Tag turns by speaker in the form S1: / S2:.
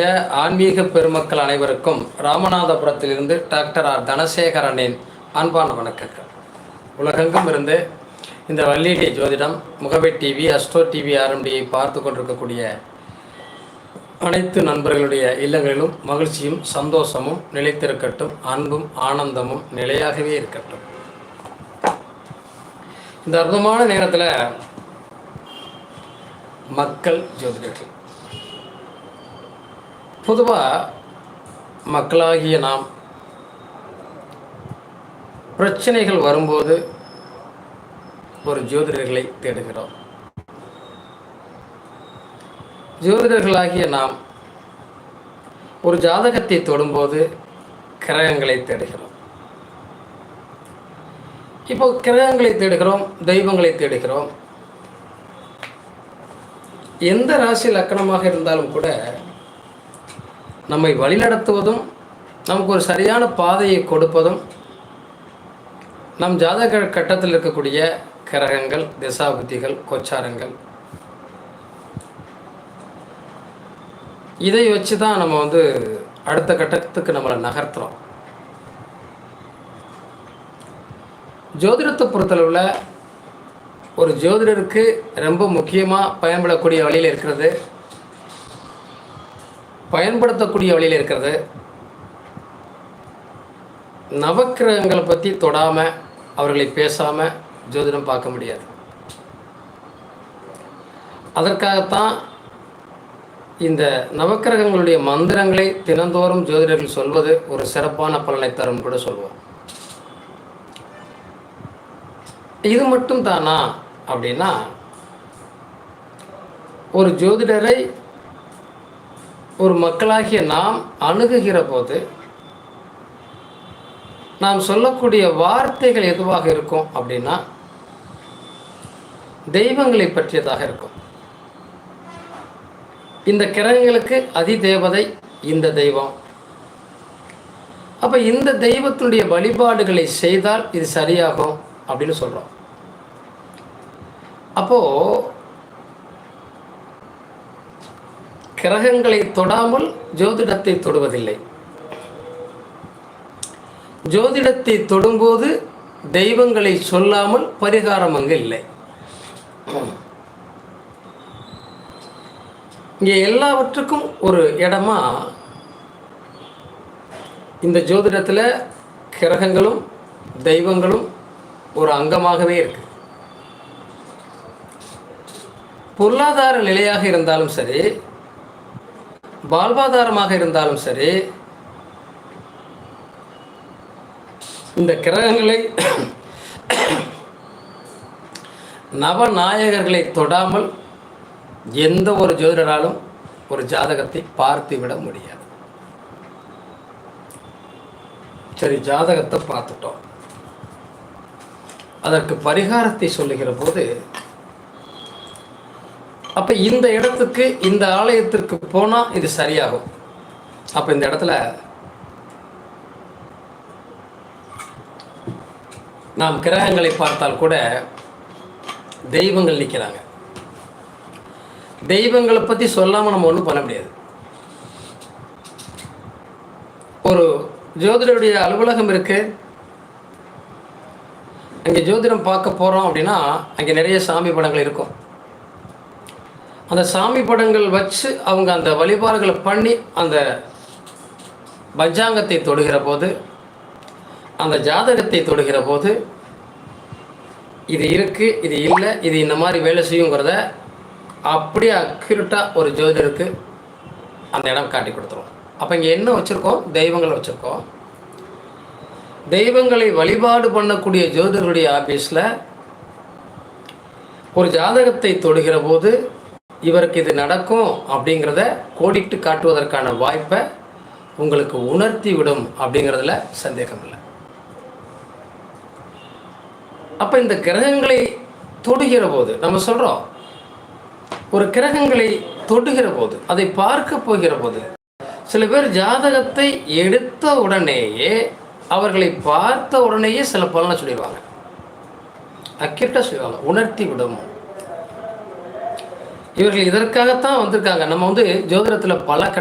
S1: ஜோதிட ஆன்மீக பெருமக்கள் அனைவருக்கும் ராமநாதபுரத்திலிருந்து டாக்டர் ஆர். தனசேகரனின் அன்பான வணக்கங்கள். உலகெங்கும் இருந்து இந்த வள்ளிகை ஜோதிடம் முகவை டிவி அஸ்ட்ரோ டிவி ஆர்எம்டியை பார்த்து கொண்டிருக்கக்கூடிய அனைத்து நண்பர்களுடைய இல்லங்களிலும் மகிழ்ச்சியும் சந்தோஷமும் நிலைத்திருக்கட்டும் அன்பும் ஆனந்தமும் நிலையாகவே இருக்கட்டும். இந்த அற்புதமான நேரத்தில் மக்கள் ஜோதிடர்கள். பொதுவாக மக்களாகிய நாம் பிரச்சனைகள் வரும்போது ஒரு ஜோதிடர்களை தேடுகிறோம். ஜோதிடர்களாகிய நாம் ஒரு ஜாதகத்தை தொடும்போது கிரகங்களை தேடுகிறோம். இப்போ கிரகங்களை தேடுகிறோம் தெய்வங்களை தேடுகிறோம். எந்த ராசி லக்கணமாக இருந்தாலும் கூட நம்மை வழிநடத்துவதும் நமக்கு ஒரு சரியான பாதையை கொடுப்பதும் நம் ஜாதக கட்டத்தில் இருக்கக்கூடிய கிரகங்கள் திசாபுத்திகள் கொச்சாரங்கள். இதை வச்சு தான் நம்ம வந்து அடுத்த கட்டத்துக்கு நம்மளை நகர்த்துறோம். ஜோதிடத்தை பொறுத்தளவில் ஒரு ஜோதிடருக்கு ரொம்ப முக்கியமாக பயன்படக்கூடிய வழியில் இருக்கிறது பயன்படுத்தக்கூடிய வழியில் இருக்கிறது. நவக்கிரகங்களை பற்றி தொடாமல் அவர்களை பேசாமல் ஜோதிடம் பார்க்க முடியாது. அதற்காகத்தான் இந்த நவக்கிரகங்களுடைய மந்திரங்களை தினந்தோறும் ஜோதிடர்கள் சொல்வது ஒரு சிறப்பான பலனை தரும் கூட சொல்லுவோம். இது மட்டும் தானா அப்படின்னா ஒரு ஜோதிடரை ஒரு மக்களாகிய நாம் அணுகுகிற போது நாம் சொல்லக்கூடிய வார்த்தைகள் எதுவாக இருக்கும் அப்படின்னா தெய்வங்களை பற்றியதாக இருக்கும். இந்த கிரகங்களுக்கு அதி தேவதை இந்த தெய்வம். அப்போ இந்த தெய்வத்தினுடைய வழிபாடுகளை செய்தால் இது சரியாகும் அப்படின்னு சொல்கிறோம் அப்போது கிரகங்களை தொடாமல் ஜோதிடத்தை தொடுவதில்லை. ஜோதிடத்தை தொடும்போது தெய்வங்களை சொல்லாமல் பரிகாரம் அங்கு இல்லை. இங்கே எல்லாவற்றுக்கும் ஒரு இடமா இந்த ஜோதிடத்தில் கிரகங்களும் தெய்வங்களும் ஒரு அங்கமாகவே இருக்கு. பொருளாதார நிலையாக இருந்தாலும் சரி வாழ்வாதாரமாக இருந்தாலும் சரி இந்த கிரகங்களை நவநாயகர்களை தொடாமல் எந்த ஒரு ஜோதிடராலும் ஒரு ஜாதகத்தை பார்த்து விட முடியாது. சரி ஜாதகத்தை பார்த்துட்டோம். அதற்கு பரிகாரத்தை சொல்லுகிற போது அப்போ இந்த இடத்துக்கு இந்த ஆலயத்திற்கு போனால் இது சரியாகும். அப்போ இந்த இடத்துல நாம் கிரகங்களை பார்த்தால் கூட தெய்வங்கள் நிற்கிறாங்க தெய்வங்களை பற்றி சொல்லாமல் நம்ம ஒன்றும் பண்ண முடியாது. ஒரு ஜோதிடருடைய அலுவலகம் இருக்கு. அங்கே ஜோதிடம் பார்க்க போகிறோம் அப்படின்னா அங்கே நிறைய சாமி படங்கள் இருக்கும். அந்த சாமி படங்கள் வச்சு அவங்க அந்த வழிபாடுகளை பண்ணி அந்த பஞ்சாங்கத்தை தொடுகிற போது அந்த ஜாதகத்தை தொடுகிற போது இது இருக்குது இது இல்லை இது இந்த மாதிரி வேலை செய்யுங்கிறத அப்படியே அக்யூரட்டாக ஒரு ஜோதிடருக்கு அந்த இடம் காட்டி கொடுத்துரும். அப்போ இங்கே என்ன வச்சுருக்கோம்? தெய்வங்களை வச்சுருக்கோம். தெய்வங்களை வழிபாடு பண்ணக்கூடிய ஜோதிடருடைய ஆஃபீஸில் ஒரு ஜாதகத்தை தொடுகிற போது இவருக்கு இது நடக்கும் அப்படிங்கிறத கோடிட்டு காட்டுவதற்கான வாய்ப்பை உங்களுக்கு உணர்த்தி விடும் அப்படிங்கிறதுல சந்தேகம் இல்லை. அப்போ இந்த கிரகங்களை தொடுகிற போது நம்ம சொல்கிறோம் ஒரு கிரகங்களை தொடுகிற போது அதை பார்க்க போகிற போது சில பேர் ஜாதகத்தை எடுத்த உடனேயே அவர்களை பார்த்த உடனேயே சில பலனை சொல்லிடுவாங்க. அக்கிட்ட சொல்லுவாங்க உணர்த்தி விடும். இவர்கள் இதற்காகத்தான் வந்திருக்காங்க. நம்ம வந்து ஜோதிடத்தில் பல கட்ட